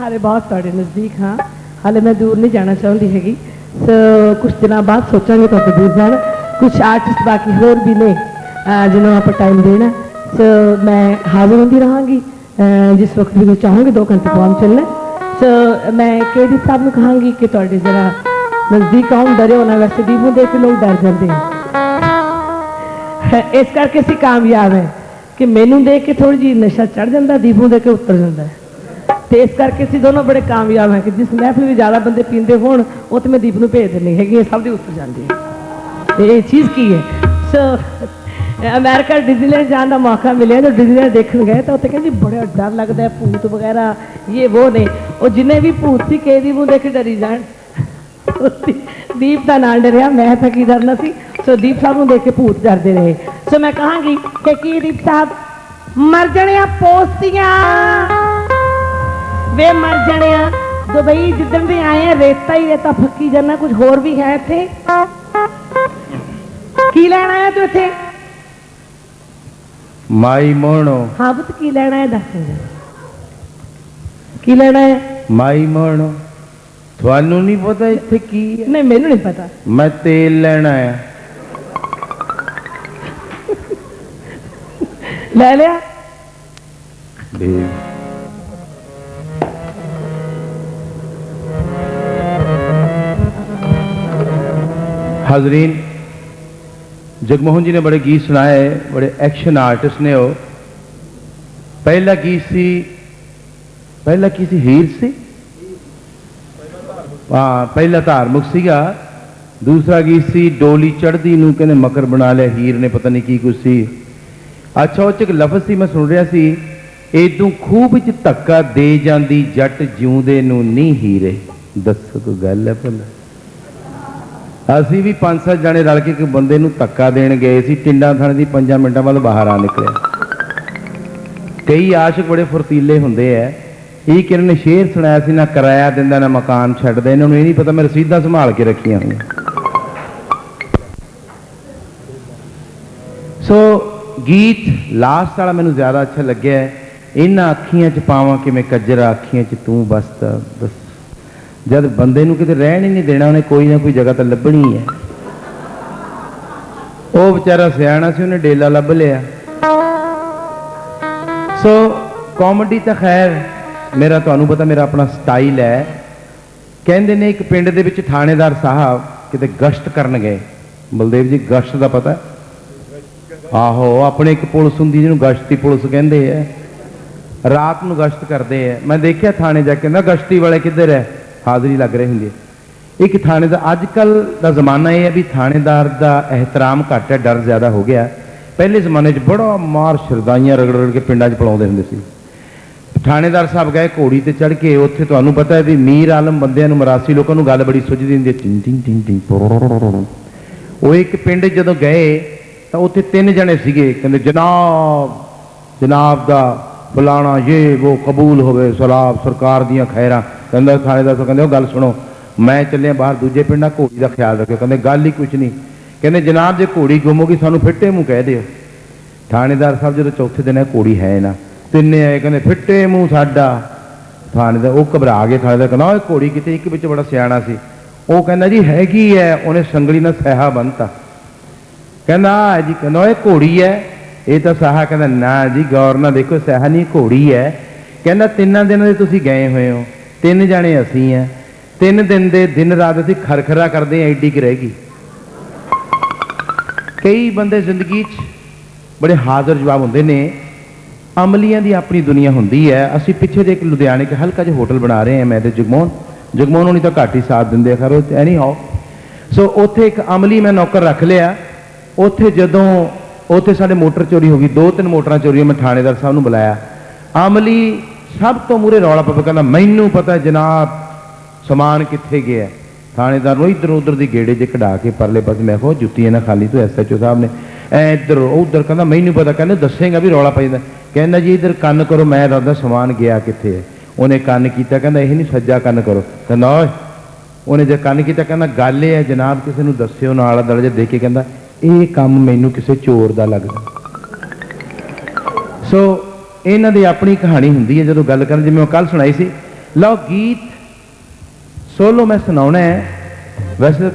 ਹਾਲੇ ਬਹੁਤ ਤੁਹਾਡੇ ਨਜ਼ਦੀਕ ਹਾਂ। ਹਾਲੇ ਮੈਂ ਦੂਰ ਨਹੀਂ ਜਾਣਾ ਚਾਹੁੰਦੀ ਹੈਗੀ। ਸੋ ਕੁਝ ਦਿਨਾਂ ਬਾਅਦ ਸੋਚਾਂਗੇ ਤੁਹਾਡੇ ਦੂਰ ਜਾਣਾ। ਕੁਝ ਆਰਟਿਸਟ ਬਾਕੀ ਹੋਰ ਵੀ ਨੇ, ਅਹ ਜਿਨ੍ਹਾਂ ਨੂੰ ਆਪਾਂ ਟਾਈਮ ਦੇਣਾ ਸੋ ਮੈਂ ਹਾਜ਼ਰ ਹੁੰਦੀ ਰਹਾਂਗੀ। ਜਿਸ ਵਕਤ ਵੀ ਤੁਸੀਂ ਚਾਹੋਗੇ 2 ਘੰਟੇ ਪਹੁੰਚ ਚੱਲਣਾ ਸੋ ਮੈਂ ਕੇਡੀ ਸਾਹਿਬ ਨੂੰ ਕਹਾਂਗੀ ਕਿ ਤੁਹਾਡੇ ਜਰਾ ਨਜ਼ਦੀਕ ਆਉਣ ਡਰਿਓ ਨਾ ਵੈਸੇ ਦੀਪੂ ਦੇਖ ਕੇ ਲੋਕ ਡਰ ਜਾਂਦੇ ਹਨ ਇਸ ਕਰਕੇ ਅਸੀਂ ਕਾਮਯਾਬ ਹੈ ਕਿ ਮੈਨੂੰ ਦੇਖ ਕੇ ਥੋੜੀ ਜਿਹੀ ਨਸ਼ਾ ਚੜ ਜਾਂਦਾ, ਦੀਪੂ ਦੇ ਕੇ ਉਤਰ ਜਾਂਦਾ ਹੈ। ਤੇ ਇਸ ਕਰਕੇ ਅਸੀਂ ਦੋਨੋਂ ਬੜੇ ਕਾਮਯਾਬ ਹਾਂ ਕਿ ਜਿਸ ਮਹਿਫਿਲ ਵਿੱਚ ਜ਼ਿਆਦਾ ਬੰਦੇ ਪੀਂਦੇ ਹੋਣ, ਉਹ ਤੇ ਮੈਂ ਦੀਪ ਨੂੰ ਭੇਜ ਦਿੰਦੀ ਹੈਗੀ ਸਭ ਦੀ ਉਤਰ ਜਾਂਦੀ ਹੈ ਤੇ ਇਹ ਚੀਜ਼ ਕੀ ਹੈ? ਸੋ ਅਮਰੀਕਾ ਡਿਜ਼ਨੀਲੈਂਡ ਜਾਣ ਦਾ ਮੌਕਾ ਮਿਲਿਆ, ਜਦੋਂ ਡਿਜ਼ਨੀਲੈਂਡ ਦੇਖਣ ਗਏ ਤਾਂ ਉੱਥੇ ਕਹਿੰਦੀ ਬੜਾ ਡਰ ਲੱਗਦਾ ਹੈ, ਭੂਤ ਵਗੈਰਾ, ਇਹ ਉਹ ਨੇ। ਉਹ ਜਿੰਨੇ ਵੀ ਭੂਤ ਸੀ ਕੇ ਦੀ ਮੂੰਹ ਦੇਖ ਕੇ ਡਰੀ ਜਾਣ। ਦੀਪ ਦਾ ਨਾਲ ਡਰਿਆ, ਮੈਂ ਤਾਂ ਕੀ ਡਰਨਾ ਸੀ? ਸੋ ਦੀਪ ਸਾਹਿਬ ਨੂੰ ਦੇਖ ਕੇ ਭੂਤ ਡਰਦੇ ਰਹੇ। ਸੋ ਮੈਂ ਕਹਾਂਗੀ ਕਿ ਕੀ ਦੀਪ ਸਾਹਿਬ? ਮਰ ਜਣਿਆ ਪੋਸਤੀਆਂ! ਵੇ ਮਰ ਜਣਿਆ ਦੁਬਈ ਜਿੱਦਣ ਦੇ ਆਏ ਆ ਰੇਤਾ ਹੀ ਰੇਤਾ ਫੱਕੀ ਜਾਣਾ ਕੁਝ ਹੋਰ ਵੀ ਹੈ ਇੱਥੇ? ਕੀ ਲੈਣ ਆਇਆ ਤੂੰ ਇੱਥੇ? ਮਾਈ ਮੋਹਣੋ। ਹਾਂ ਬਤ ਕੀ ਲੈਣਾ ਹੈ ਦੱਸ। ਕੀ ਲੈਣਾ ਹੈ ਮਾਈ ਮੋਹਣੋ ਤੁਹਾਨੂੰ ਨਹੀਂ ਪਤਾ ਇੱਥੇ ਕੀ ਹੈ? ਨਹੀਂ ਮੈਨੂੰ ਨਹੀਂ ਪਤਾ। ਮੈਂ ਤੇਲ ਲੈਣਾ ਆ ਲੈ ਲਿਆ? ਦੇ ਹਾਜ਼ਰੀਨ, ਜਗਮੋਹਨ ਜੀ ਨੇ ਬੜੇ ਗੀਤ ਸੁਣਾਏ, ਬੜੇ ਐਕਸ਼ਨ ਆਰਟਿਸਟ ਨੇ ਉਹ। ਪਹਿਲਾ ਗੀਤ ਸੀ, ਪਹਿਲਾ ਕੀ ਸੀ? ਹੀਰ ਸੀ? ਹਾਂ, ਪਹਿਲਾ ਧਾਰਮਿਕ ਸੀਗਾ। ਦੂਸਰਾ ਗੀਤ ਸੀ, ਡੋਲੀ ਚੜਦੀ ਨੂੰ ਕਹਿੰਦੇ ਮਕਰ ਬਣਾ ਲਿਆ, ਹੀਰ ਨੇ ਪਤਾ ਨਹੀਂ ਕੀ ਕੁਛ ਸੀ। ਅੱਛਾ, ਉਹ ਚ ਇੱਕ ਲਫ਼ਜ਼ ਸੀ, ਮੈਂ ਸੁਣ ਰਿਹਾ ਸੀ, ਏਦੂ ਖੂਬ ਵਿੱਚ ਧੱਕਾ ਦੇ ਜਾਂਦੀ, ਜੱਟ ਜਿਉਂਦੇ ਨੂੰ ਨਹੀਂ ਹੀਰੇ। ਦੱਸੋ ਕੋਈ ਗੱਲ ਹੈ ਭਲਾ? ਅਸੀਂ ਵੀ ਪੰਜ ਸੱਤ ਜਣੇ ਰਲ ਕੇ ਇੱਕ ਬੰਦੇ ਨੂੰ ਧੱਕਾ ਦੇਣ ਗਏ ਸੀ, ਟਿੰਡਾ ਥਾਣੇ ਦੀ 5 ਮਿੰਟਾਂ ਬਾਅਦ ਬਾਹਰ ਆ ਨਿਕਲਿਆ। ਕਈ ਆਸ਼ਿਕ ਬੜੇ ਫੁਰਤੀਲੇ ਹੁੰਦੇ ਐ। ਇਹ ਕਿਰਨ ਨੇ ਸ਼ੇਰ ਸੁਣਾਇਆ ਸੀ, ਨਾ ਕਿਰਾਇਆ ਦਿੰਦਾ, ਨਾ ਮਕਾਨ ਛੱਡਦਾ, ਇਹਨਾਂ ਨੂੰ ਇਹ ਨਹੀਂ ਪਤਾ ਮੈਂ ਰਸੀਦਾਂ ਸੰਭਾਲ ਕੇ ਰੱਖੀਆਂ ਹੋਈਆਂ। ਸੋ ਗੀਤ ਲਾਸਟ ਵਾਲਾ ਮੈਨੂੰ ਜ਼ਿਆਦਾ ਅੱਛਾ ਲੱਗਿਆ। ਇਹਨਾਂ ਅੱਖੀਆਂ 'ਚ ਪਾਵਾਂ ਕਿਵੇਂ, ਕੱਜਰਾ ਅੱਖੀਆਂ 'ਚ ਤੂੰ ਬਸਤਾ ਬਸ। ਜਦ ਬੰਦੇ ਨੂੰ ਕਿਤੇ ਰਹਿਣ ਹੀ ਨਹੀਂ ਦੇਣਾ, ਉਹਨੇ ਕੋਈ ਨਾ ਕੋਈ ਜਗ੍ਹਾ ਤਾਂ ਲੱਭਣੀ ਹੈ ਉਹ ਵਿਚਾਰਾ ਸਿਆਣਾ ਸੀ, ਉਹਨੇ ਡੇਲਾ ਲੱਭ ਲਿਆ। ਸੋ ਕਾਮੇਡੀ ਤਾਂ ਖੈਰ, ਮੇਰਾ ਤੁਹਾਨੂੰ ਪਤਾ ਮੇਰਾ ਆਪਣਾ ਸਟਾਈਲ ਹੈ। ਕਹਿੰਦੇ ਨੇ ਇੱਕ ਪਿੰਡ ਦੇ ਵਿੱਚ ਥਾਣੇਦਾਰ ਸਾਹਿਬ ਕਿਤੇ ਗਸ਼ਤ ਕਰਨ ਗਏ। ਬਲਦੇਵ ਜੀ, ਗਸ਼ਤ ਦਾ ਪਤਾ? ਆਹੋ, ਆਪਣੇ ਇੱਕ ਪੁਲਿਸ ਹੁੰਦੀ ਜਿਹਨੂੰ ਗਸ਼ਤੀ ਪੁਲਿਸ ਕਹਿੰਦੇ ਆ। ਰਾਤ ਨੂੰ ਗਸ਼ਤ ਕਰਦੇ ਆ। ਮੈਂ ਦੇਖਿਆ ਥਾਣੇ ਜਾ ਕੇ ਨਾ ਗਸ਼ਤੀ ਵਾਲੇ ਕਿੱਧਰ ਹੈ? ਹਾਜ਼ਰੀ ਲੱਗ ਰਹੀ ਹੁੰਦੀ ਹੈ ਇੱਕ ਥਾਣੇ ਦਾ ਅੱਜ ਕੱਲ ਦਾ ਜ਼ਮਾਨਾ ਇਹ ਹੈ ਵੀ ਥਾਣੇਦਾਰ ਦਾ ehtiram ਘੱਟ ਹੈ, ਡਰ ਜ਼ਿਆਦਾ ਹੋ ਗਿਆ। ਪਹਿਲੇ ਜ਼ਮਾਨੇ 'ਚ ਬੜਾ ਮਾਰ ਸ਼ਰਦਾਈਆਂ ਰਗੜ ਰਗੜ ਕੇ ਪਿੰਡਾਂ 'ਚ ਪਲਾਉਂਦੇ ਹੁੰਦੇ ਸੀ। ਥਾਣੇਦਾਰ ਸਾਹਿਬ ਗਏ ਘੋੜੀ ਤੇ ਚੜ ਕੇ, ਉੱਥੇ ਤੁਹਾਨੂੰ ਪਤਾ ਹੈ ਵੀ ਮੀਰ ਆਲਮ ਬੰਦਿਆਂ ਨੂੰ ਮਰਾਸੀ ਲੋਕਾਂ ਨੂੰ ਗੱਲ ਬੜੀ ਸੁਝਦੀ ਹੁੰਦੀ ਹੈ ਟਿੰ ਟਿੰ ਟਿੰ ਟਿੰ ਉਹ ਇੱਕ ਪਿੰਡ ਜਦੋਂ ਗਏ, ਤਾਂ ਉੱਥੇ ਤਿੰਨ ਜਣੇ ਸੀਗੇ। ਕਹਿੰਦੇ, ਜਨਾਬ ਜਨਾਬ ਦਾ ਫਲਾਣਾ ਇਹ ਉਹ ਕਬੂਲ ਹੋਵੇ, ਸਲਾਬ ਸਰਕਾਰ ਦੀਆਂ ਖੈਰਾਂ। ਕਹਿੰਦਾ ਥਾਣੇਦਾਰ ਸਾਹਿਬ ਕਹਿੰਦੇ ਉਹ ਗੱਲ ਸੁਣੋ। ਮੈਂ ਚੱਲਿਆ ਬਾਹਰ ਦੂਜੇ ਪਿੰਡਾਂ ਘੋੜੀ ਦਾ ਖਿਆਲ ਰੱਖਿਓ। ਕਹਿੰਦੇ ਗੱਲ ਹੀ ਕੁਝ ਨਹੀਂ। ਕਹਿੰਦੇ ਜਨਾਬ, ਜੇ ਘੋੜੀ ਗੁੰਮ ਹੋ ਗਈ, ਸਾਨੂੰ ਫਿੱਟੇ ਮੂੰਹ ਕਹਿ ਦਿਓ। ਥਾਣੇਦਾਰ ਸਾਹਿਬ, ਜਦੋਂ ਚੌਥੇ ਦਿਨ ਇਹ ਘੋੜੀ ਹੈ ਨਾ। ਤਿੰਨੇ ਆਏ, ਕਹਿੰਦੇ ਫਿੱਟੇ ਮੂੰਹ ਸਾਡਾ। ਥਾਣੇ ਦਾ ਉਹ ਘਬਰਾ ਗਏ, ਥਾਣੇਦਾਰ ਕਹਿੰਦਾ ਉਹ ਘੋੜੀ ਕਿਤੇ ਇੱਕ ਵਿੱਚ ਬੜਾ ਸਿਆਣਾ ਸੀ। ਉਹ ਕਹਿੰਦਾ, ਜੀ, ਹੈਗੀ ਹੈ ਉਹਨੇ ਸੰਗਲੀ ਨਾਲ ਸਹਾ ਬੰਨਤਾ। ਕਹਿੰਦਾ ਆ ਜੀ। ਕਹਿੰਦਾ ਇਹ ਘੋੜੀ ਹੈ ਇਹ ਤਾਂ ਸਾਹਾ ਕਹਿੰਦਾ, ਨਾ ਜੀ, ਗੌਰ ਨਾਲ ਦੇਖੋ, ਸਾਹਾ ਨਹੀਂ, ਘੋੜੀ ਹੈ ਕਹਿੰਦਾ, ਤਿੰਨਾਂ ਦਿਨਾਂ ਦੇ ਤੁਸੀਂ ਗਏ ਹੋਏ ਹੋ। ਤਿੰਨ ਜਾਣੇ ਅਸੀਂ ਆ। ਤਿੰਨ ਦਿਨ ਦੇ ਦਿਨ ਰਾਤ ਅਸੀਂ ਖਰਖਰਾ ਕਰਦੇ ਆਂ, ਐਡੀ ਕਿ ਰਹਿ ਕਈ ਬੰਦੇ ਜ਼ਿੰਦਗੀ 'ਚ ਬੜੇ ਹਾਜ਼ਰ ਜਵਾਬ ਹੁੰਦੇ ਨੇ। ਅਮਲੀਆਂ ਦੀ ਆਪਣੀ ਦੁਨੀਆ ਹੁੰਦੀ ਹੈ। ਅਸੀਂ ਪਿੱਛੇ ਜੇ ਇੱਕ ਲੁਧਿਆਣੇ 'ਚ ਹਲਕਾ ਜਿਹਾ ਹੋਟਲ ਬਣਾ ਰਹੇ ਹਾਂ ਮੈਂ ਤੇ ਜਗਮੋਹਨ। ਜਗਮੋਹਨ ਹੋਣੀ ਤਾਂ ਘੱਟ ਹੀ ਸਾਥ ਦਿੰਦੇ ਆ ਖੈਰ, ਉਹ ਐਨੀ ਹਾਓ ਸੋ ਉੱਥੇ ਇੱਕ ਅਮਲੀ ਮੈਂ ਨੌਕਰ ਰੱਖ ਲਿਆ। ਉੱਥੇ ਜਦੋਂ ਉੱਥੇ ਸਾਡੇ ਮੋਟਰ ਚੋਰੀ ਹੋ ਗਈ, ਦੋ ਤਿੰਨ ਮੋਟਰਾਂ ਚੋਰੀ ਮੈਂ ਥਾਣੇਦਾਰ ਸਾਹਿਬ ਨੂੰ ਬੁਲਾਇਆ। ਅਮਲੀ ਸਭ ਤੋਂ ਮੂਰੇ ਰੌਲਾ ਪਾ ਕਹਿੰਦਾ, ਮੈਨੂੰ ਪਤਾ ਜਨਾਬ, ਸਮਾਨ ਕਿੱਥੇ ਗਿਆ ਹੈ। ਥਾਣੇਦਾਰ ਨੂੰ ਇੱਧਰ ਉੱਧਰ ਦੀ ਗੇੜੇ 'ਚ ਕਢਾ ਕੇ ਪਰਲੇ ਪਾਸੇ ਮੈਂ ਕਿਹਾ, ਉਹ ਜੁੱਤੀ ਨਾ ਖਾਲੀ ਤੋਂ ਐਸਐਚਓ ਸਾਹਿਬ ਨੇ। ਐ ਇੱਧਰ ਉੱਧਰ ਕਹਿੰਦਾ, ਮੈਨੂੰ ਪਤਾ। ਕਹਿੰਦੇ, ਦੱਸੇਗਾ ਵੀ ਰੌਲਾ ਪੈਂਦਾ ਕਹਿੰਦਾ, ਜੀ ਇੱਧਰ ਕੰਨ ਕਰੋ, ਮੈਂ ਦੱਸਦਾ ਸਮਾਨ ਗਿਆ ਕਿੱਥੇ ਹੈ? ਉਹਨੇ ਕੰਨ ਕੀਤਾ, ਕਹਿੰਦਾ, ਇਹ ਨਹੀਂ ਸੱਜਾ ਕੰਨ ਕਰੋ। ਕਹਿੰਦਾ, ਓਏ! ਉਹਨੇ ਜੇ ਕੰਨ ਕੀਤਾ, ਕਹਿੰਦਾ, ਗੱਲ ਇਹ ਹੈ ਜਨਾਬ, ਕਿਸੇ ਨੂੰ ਦੱਸਿਓ, ਨਾਲ ਦੁਆਲੇ ਜੇ ਦੇਖ ਕੇ ਕਹਿੰਦਾ, ਇਹ ਕੰਮ ਮੈਨੂੰ ਕਿਸੇ ਚੋਰ ਦਾ ਲੱਗਦਾ। ਸੋ ਇਹਨਾਂ ਦੀ ਆਪਣੀ ਕਹਾਣੀ ਹੁੰਦੀ ਹੈ, ਜਦੋਂ ਗੱਲ ਕਰਨ ਜਿਵੇਂ ਉਹ ਕੱਲ ਸੁਣਾਈ ਸੀ। ਲਓ ਗੀਤ ਸੋਲੋ ਮੈਂ ਸੁਣਾਉਣਾ ਹੈ। ਵੈਸੇ